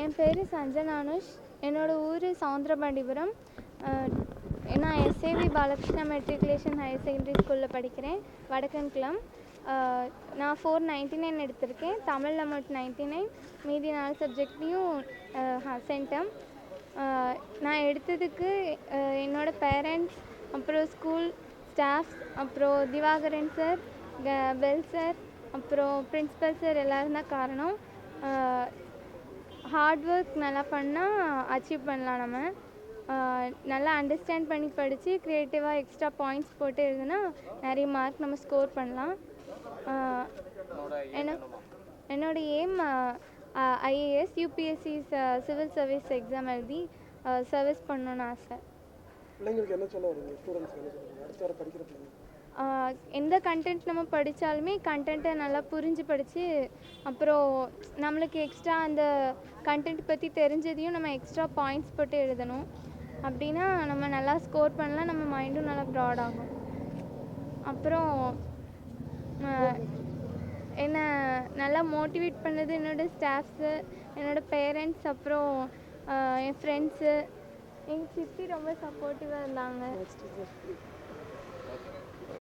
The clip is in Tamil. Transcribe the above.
என் பேர் சஞ்சன் அனுஷ் என்னோடய ஊர் சவுந்தரபாண்டிபுரம். நான் SAV Balakrishna matriculation higher secondary ஸ்கூலில் படிக்கிறேன். வடக்கன்குளம் நான் ஃபோர் நைன்ட்டி நைன் எடுத்திருக்கேன் தமிழில் மட்டும் நைன்ட்டி நைன் மீதி நாலு சப்ஜெக்ட்லேயும் சென்டம். நான் எடுத்ததுக்கு என்னோடய பேரண்ட்ஸ் அப்புறம் ஸ்கூல் ஸ்டாஃப் அப்புறம் திவாகரன் சார் பெல் சார் அப்புறம் பிரின்ஸிபல் சார் எல்லோரும் தான் காரணம் ஹார்ட் ஒர்க் நல்லா பண்ணால் அச்சீவ் பண்ணலாம் நம்ம. நல்லா அண்டர்ஸ்டாண்ட் பண்ணி படித்து க்ரியேட்டிவாக எக்ஸ்ட்ரா பாயிண்ட்ஸ் போட்டு எழுதுனா நிறைய மார்க் நம்ம ஸ்கோர் பண்ணலாம். என்ன என்னோட aim IAS UPSC civil service exam எழுதி சர்வீஸ் பண்ணணுன்னு ஆசை. பிள்ளைங்களுக்கு என்ன சொல்ல வரீங்க? ஸ்டூடெண்ட்ஸ் என்ன சொல்லுங்க அடுத்த வர படிக்கிற பிள்ளைங்க. எந்த கண்டென்ட் நம்ம படித்தாலுமே கண்டென்ட்டை நல்லா புரிஞ்சு படித்து அப்புறம் நம்மளுக்கு எக்ஸ்ட்ரா அந்த கண்டென்ட் பற்றி தெரிஞ்சதையும் நம்ம எக்ஸ்ட்ரா பாயிண்ட்ஸ் போட்டு எழுதணும். அப்படின்னா நம்ம நல்லா ஸ்கோர் பண்ணலாம் நம்ம மைண்டும் நல்லா ப்ராட் ஆகும். அப்புறம் என்னை நல்லா மோட்டிவேட் பண்ணது என்னோடய ஸ்டாஃப்ஸு என்னோடய பேரண்ட்ஸ் அப்புறம் என் ஃப்ரெண்ட்ஸு எங்கள் சித்தி ரொம்ப சப்போர்ட்டிவாக இருந்தாங்க.